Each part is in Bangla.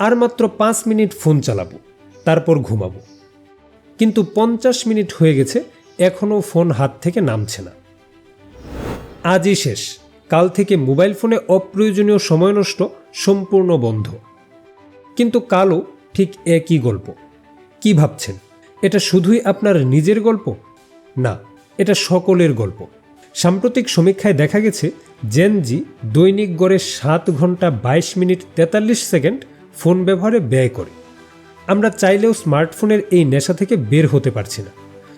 আর মাত্র পাঁচ মিনিট ফোন চালাবো, তারপর ঘুমাবো। কিন্তু পঞ্চাশ মিনিট হয়ে গেছে, এখনও ফোন হাত থেকে নামছে না। আজই শেষ। কাল থেকে মোবাইল ফোনে অপ্রয়োজনীয় সময় নষ্ট সম্পূর্ণ বন্ধ। কিন্তু কালও ঠিক একই গল্প। কি ভাবছেন? এটা শুধুই আপনার নিজের গল্প? না, এটা সকলের গল্প। সাম্প্রতিক সমীক্ষায় দেখা গেছে জেনজি দৈনিক গড়ে সাত ঘণ্টা বাইশ মিনিট তেতাল্লিশ সেকেন্ড ফোন ব্যবহারে ব্যয় করে। আমরা চাইলেও স্মার্টফোনের এই নেশা থেকে বের হতে পারছি না।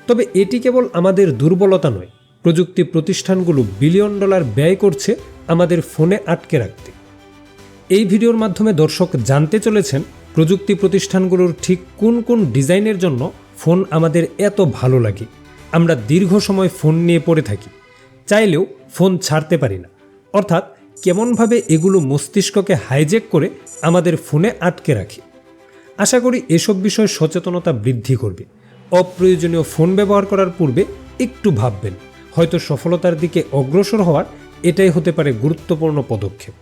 তবে এটি কেবল আমাদের দুর্বলতা নয়, প্রযুক্তি প্রতিষ্ঠানগুলো বিলিয়ন ডলার ব্যয় করছে আমাদের ফোনে আটকে রাখতে। এই ভিডিওর মাধ্যমে দর্শক জানতে চলেছেন প্রযুক্তি প্রতিষ্ঠানগুলোর ঠিক কোন কোন ডিজাইনের জন্য ফোন আমাদের এত ভালো লাগে। আমরা দীর্ঘ সময় ফোন নিয়ে পড়ে থাকি, চাইলেও ফোন ছাড়তে পারি না। অর্থাৎ কেমনভাবে এগুলো মস্তিষ্ককে হাইজেক করে আমাদের ফোনে আটকে রাখে। আশা করি এসব বিষয়ে সচেতনতা বৃদ্ধি করবে। অপ্রয়োজনীয় ফোন ব্যবহার করার পূর্বে একটু ভাববেন। হয়তো সফলতার দিকে অগ্রসর হওয়ার এটাই হতে পারে গুরুত্বপূর্ণ পদক্ষেপ।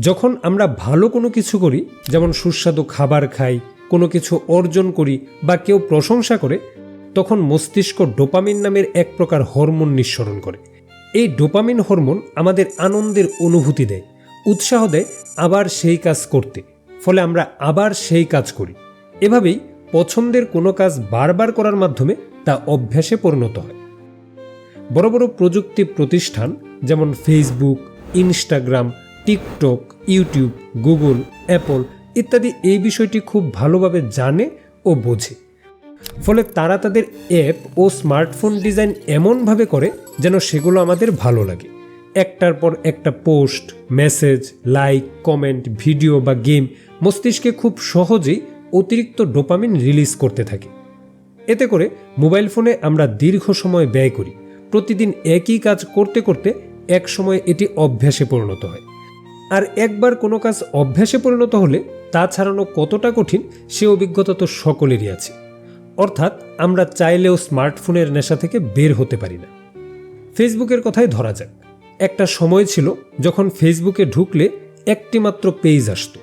যখন আমরা ভালো কোনো কিছু করি, যেমন সুস্বাদু খাবার খাই, কোনো কিছু অর্জন করি বা কেউ প্রশংসা করে, তখন মস্তিষ্ক ডোপামিন নামের এক প্রকার হরমোন নিঃসরণ করে। এই ডোপামিন হরমোন আমাদের আনন্দের অনুভূতি দেয়, উৎসাহ দেয় আবার সেই কাজ করতে, ফলে আমরা আবার সেই কাজ করি। এভাবেই পছন্দের কোনো কাজ বারবার করার মাধ্যমে তা অভ্যাসে পরিণত হয়। বড় বড় প্রযুক্তি প্রতিষ্ঠান যেমন Facebook Instagram TikTok YouTube Google Apple ইত্যাদি এই বিষয়টি খুব ভালোভাবে জানে ও বোঝে। ফলে তারা তাদের অ্যাপ ও স্মার্টফোন ডিজাইন এমনভাবে করে যেন সেগুলো আমাদের ভালো লাগে। একটার পর একটা post, message, like, comment, video বা গেম মস্তিষ্কে খুব সহজেই অতিরিক্ত ডোপামিন রিলিজ করতে থাকে। এতে করে মোবাইল ফোনে আমরা দীর্ঘ সময় ব্যয় করি। প্রতিদিন একই কাজ করতে করতে এক সময় এটি অভ্যাসে পরিণত হয়। আর একবার কোনো কাজ অভ্যাসে পরিণত হলে তা ছাড়ানো কতটা কঠিন সে অভিজ্ঞতা তো সকলেরই আছে। অর্থাৎ আমরা চাইলেও স্মার্টফোনের নেশা থেকে বের হতে পারি না। ফেসবুকের কথাই ধরা যাক। একটা সময় ছিল যখন ফেসবুকে ঢুকলে একটি মাত্র পেজ আসতো।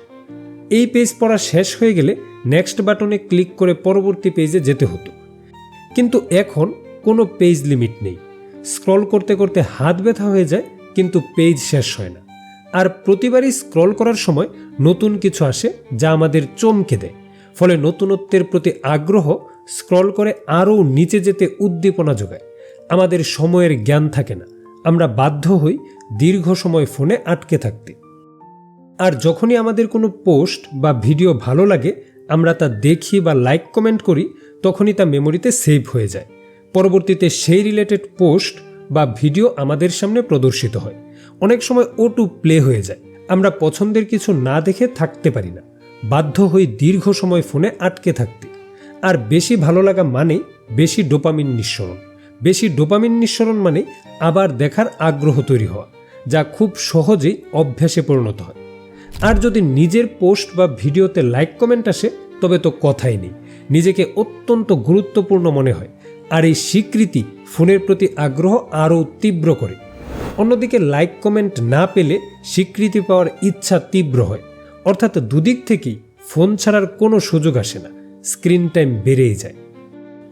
এই পেজ পড়া শেষ হয়ে গেলে নেক্সট বাটনে ক্লিক করে পরবর্তী পেজে যেতে হতো। কিন্তু এখন কোনো পেজ লিমিট নেই। স্ক্রল করতে করতে হাত ব্যথা হয়ে যায়, কিন্তু পেজ শেষ হয় না। আর প্রতিবারই স্ক্রল করার সময় নতুন কিছু আসে যা আমাদের চমকে দেয়। ফলে নতুনত্বের প্রতি আগ্রহ স্ক্রল করে আরও নিচে যেতে উদ্দীপনা যোগায়। আমাদের সময়ের জ্ঞান থাকে না। আমরা বাধ্য হই দীর্ঘ সময় ফোনে আটকে থাকতে। আর যখনই আমাদের কোনো পোস্ট বা ভিডিও ভালো লাগে, আমরা তা দেখি বা লাইক কমেন্ট করি, তখনই তা মেমোরিতে সেভ হয়ে যায়। পরবর্তীতে সেই রিলেটেড পোস্ট বা ভিডিও আমাদের সামনে প্রদর্শিত হয়। অনেক সময় ও টু প্লে হয়ে যায়। আমরা পছন্দের কিছু না দেখে থাকতে পারি না। বাধ্য হই দীর্ঘ সময় ফোনে আটকে থাকতে। আর বেশি ভালো লাগা মানে বেশি ডোপামিন নিঃসরণ। বেশি ডোপামিন নিঃসরণ মানে আবার দেখার আগ্রহ তৈরি হওয়া, যা খুব সহজেই অভ্যাসে পরিণত হয়। আর যদি নিজের পোস্ট বা ভিডিওতে লাইক কমেন্ট আসে, তবে তো কথাই নেই। নিজেকে অত্যন্ত গুরুত্বপূর্ণ মনে হয়, আর এই স্বীকৃতি ফোনের প্রতি আগ্রহ আরও তীব্র করে। অন্যদিকে লাইক কমেন্ট না পেলে স্বীকৃতি পাওয়ার ইচ্ছা তীব্র হয়। অর্থাৎ দুদিক থেকেই ফোন ছাড়ার কোনো সুযোগ আসে না। স্ক্রিন টাইম বেড়েই যায়।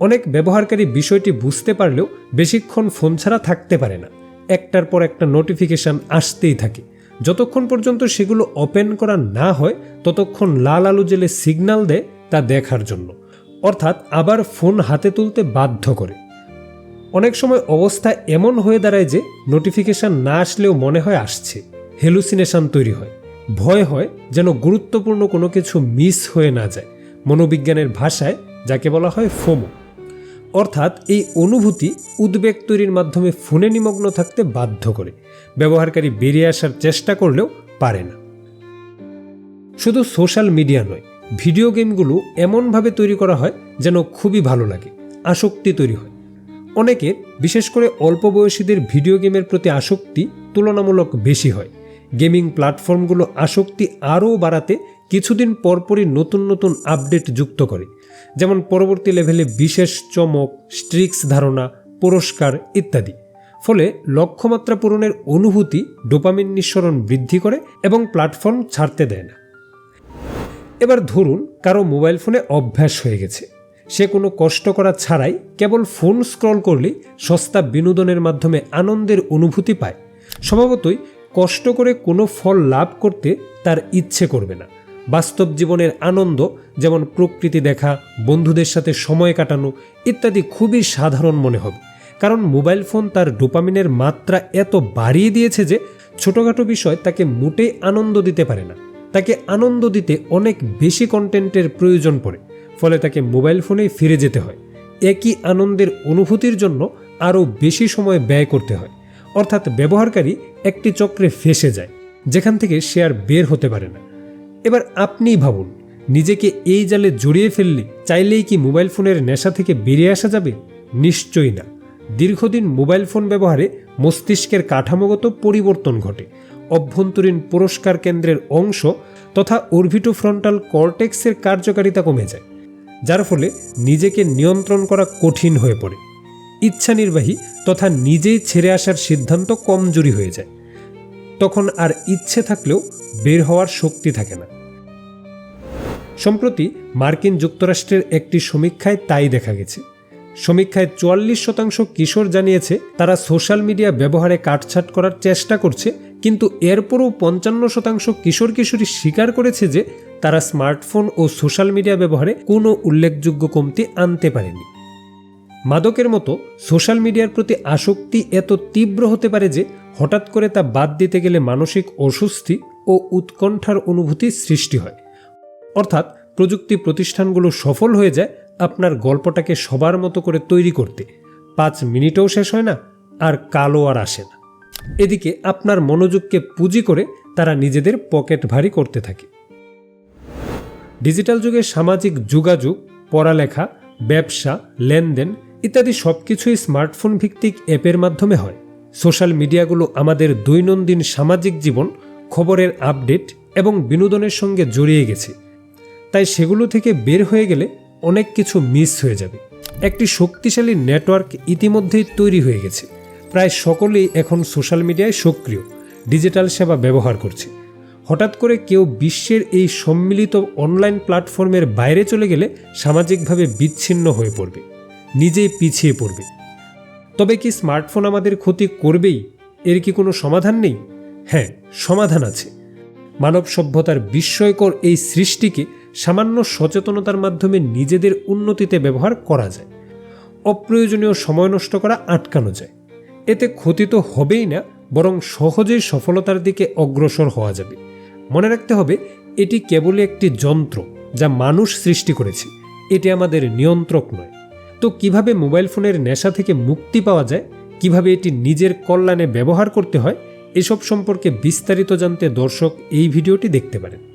অনেক ব্যবহারকারী বিষয়টি বুঝতে পারলেও বেশিক্ষণ ফোন ছাড়া থাকতে পারে না। একটার পর একটা নোটিফিকেশান আসতেই থাকে। যতক্ষণ পর্যন্ত সেগুলো ওপেন করা না হয়, ততক্ষণ লাল আলু জেলে সিগন্যাল দেয় তা দেখার জন্য। অর্থাৎ আবার ফোন হাতে তুলতে বাধ্য করে। অনেক সময় অবস্থা এমন হয়ে দাঁড়ায় যে নোটিফিকেশান না আসলেও মনে হয় আসছে। হেলুসিনেশন তৈরি হয়। ভয় হয় যেন গুরুত্বপূর্ণ কোনো কিছু মিস হয়ে না যায়। মনোবিজ্ঞানের ভাষায় যাকে বলা হয় ফোমো। অর্থাৎ এই অনুভূতি উদ্বেগ তৈরির মাধ্যমে ফোনে নিমগ্ন থাকতে বাধ্য করে। ব্যবহারকারী বেরিয়ে আসার চেষ্টা করলেও পারে না। শুধু সোশ্যাল মিডিয়া নয়, ভিডিও গেমগুলো এমনভাবে তৈরি করা হয় যেন খুবই ভালো লাগে, আসক্তি তৈরি হয়। অনেকের বিশেষ করে অল্প বয়সীদের ভিডিও গেমের প্রতি আসক্তি তুলনামূলক বেশি হয়। গেমিং প্ল্যাটফর্মগুলো আসক্তি আরও বাড়াতে কিছুদিন পরপরই নতুন নতুন আপডেট যুক্ত করে। যেমন পরবর্তী লেভেলে বিশেষ চমক, স্ট্রিক্স ধারণা, পুরস্কার ইত্যাদি। ফলে লক্ষ্যমাত্রা পূরণের অনুভূতি ডোপামিন নিঃসরণ বৃদ্ধি করে এবং প্ল্যাটফর্ম ছাড়তে দেয় না। এবার ধরুন কারও মোবাইল ফোনে অভ্যাস হয়ে গেছে। সে কোনো কষ্ট করা ছাড়াই কেবল ফোন স্ক্রল করলেই সস্তা বিনোদনের মাধ্যমে আনন্দের অনুভূতি পায়। স্বভাবতই কষ্ট করে কোনো ফল লাভ করতে তার ইচ্ছে করবে না। বাস্তব জীবনের আনন্দ, যেমন প্রকৃতি দেখা, বন্ধুদের সাথে সময় কাটানো ইত্যাদি খুবই সাধারণ মনে হবে। কারণ মোবাইল ফোন তার ডোপামিনের মাত্রা এত বাড়িয়ে দিয়েছে যে ছোটোখাটো বিষয় তাকে মোটেই আনন্দ দিতে পারে না। তাকে আনন্দ দিতে অনেক বেশি কন্টেন্টের প্রয়োজন পড়ে, ফলে তাকে মোবাইল ফোনেই ফিরে যেতে হয়। একই আনন্দের অনুভূতির জন্য আরও বেশি সময় ব্যয় করতে হয়। অর্থাৎ ব্যবহারকারী একটি চক্রে ফেসে যায়, যেখান থেকে সে আর বের হতে পারে না। এবার আপনিই ভাবুন, নিজেকে এই জালে জড়িয়ে ফেললে চাইলেই কি মোবাইল ফোনের নেশা থেকে বেরিয়ে আসা যাবে? নিশ্চয়ই না। দীর্ঘদিন মোবাইল ফোন ব্যবহারে মস্তিষ্কের কাঠামোগত পরিবর্তন ঘটে। অভ্যন্তরীণ পুরস্কার কেন্দ্রের অংশ তথা অরভিটোফ্রন্টাল কর্টেক্সের কার্যকারিতা কমে যায়, যার ফলে নিজেকে নিয়ন্ত্রণ করা কঠিন হয়ে পড়ে। ইচ্ছা নির্বাহী তথা নিজেই ছেড়ে আসার সিদ্ধান্ত কমজোরি হয়ে যায়। তখন আর ইচ্ছে থাকলেও বের হওয়ার শক্তি থাকে না। সম্প্রতি মার্কিন যুক্তরাষ্ট্রের একটি সমীক্ষায় তাই দেখা গেছে। সমীক্ষায় চুয়াল্লিশ শতাংশ কিশোর জানিয়েছে, তারা সোশ্যাল মিডিয়া ব্যবহারে কাটছাট করার চেষ্টা করছে, কিন্তু এরপরও পঞ্চান্ন শতাংশ কিশোর কিশোরী স্বীকার করেছে যে তারা স্মার্টফোন ও সোশ্যাল মিডিয়া ব্যবহারে কোনো উল্লেখযোগ্য কমতি আনতে পারেনি। মাদকের মতো সোশ্যাল মিডিয়ার প্রতি আসক্তি এত তীব্র হতে পারে যে হঠাৎ করে তা বাদ দিতে গেলে মানসিক অস্বস্তি ও উৎকণ্ঠার অনুভূতি সৃষ্টি হয়। অর্থাৎ প্রযুক্তি প্রতিষ্ঠানগুলো সফল হয়ে যায় আপনার গল্পটাকে সবার মতো করে তৈরি করতে। পাঁচ মিনিটেও শেষ হয় না, আর কালো আর আসে না। এদিকে আপনার মনোযোগকে পুঁজি করে তারা নিজেদের পকেট ভারী করতে থাকে। ডিজিটাল যুগে সামাজিক যোগাযোগ, পড়ালেখা, ব্যবসা, লেনদেন ইত্যাদি সব কিছুই স্মার্টফোন ভিত্তিক অ্যাপের মাধ্যমে হয়। সোশ্যাল মিডিয়াগুলো আমাদের দৈনন্দিন সামাজিক জীবন, খবরের আপডেট এবং বিনোদনের সঙ্গে জড়িয়ে গেছে। তাই সেগুলো থেকে বের হয়ে গেলে অনেক কিছু মিস হয়ে যাবে। একটি শক্তিশালী নেটওয়ার্ক ইতিমধ্যেই তৈরি হয়ে গেছে। প্রায় সকলেই এখন সোশ্যাল মিডিয়ায় সক্রিয়, ডিজিটাল সেবা ব্যবহার করছে। হঠাৎ করে কেউ বিশ্বের এই সম্মিলিত অনলাইন প্ল্যাটফর্মের বাইরে চলে গেলে সামাজিকভাবে বিচ্ছিন্ন হয়ে পড়বে। নিজেই পিছিয়ে পড়বে। তবে কি স্মার্টফোন আমাদের ক্ষতি করবেই? এর কি কোনো সমাধান নেই? হ্যাঁ সমাধান আছে। মানব সভ্যতার বিস্ময়কর এই সৃষ্টিকে সামান্য সচেতনতার মাধ্যমে নিজেদের উন্নতিতে ব্যবহার করা যায়। অপ্রয়োজনীয় সময় নষ্ট করা আটকানো যায়। এতে ক্ষতি তো হবেই না, বরং সহজেই সফলতার দিকে অগ্রসর হওয়া যাবে। মনে রাখতে হবে, এটি কেবলই একটি যন্ত্র যা মানুষ সৃষ্টি করেছে। এটি আমাদের নিয়ন্ত্রক নয়। তো কীভাবে মোবাইল ফোনের নেশা থেকে মুক্তি পাওয়া যায়, কীভাবে এটি নিজের কল্যাণে ব্যবহার করতে হয়, এসব সম্পর্কে বিস্তারিত জানতে দর্শক এই ভিডিওটি দেখতে পারেন।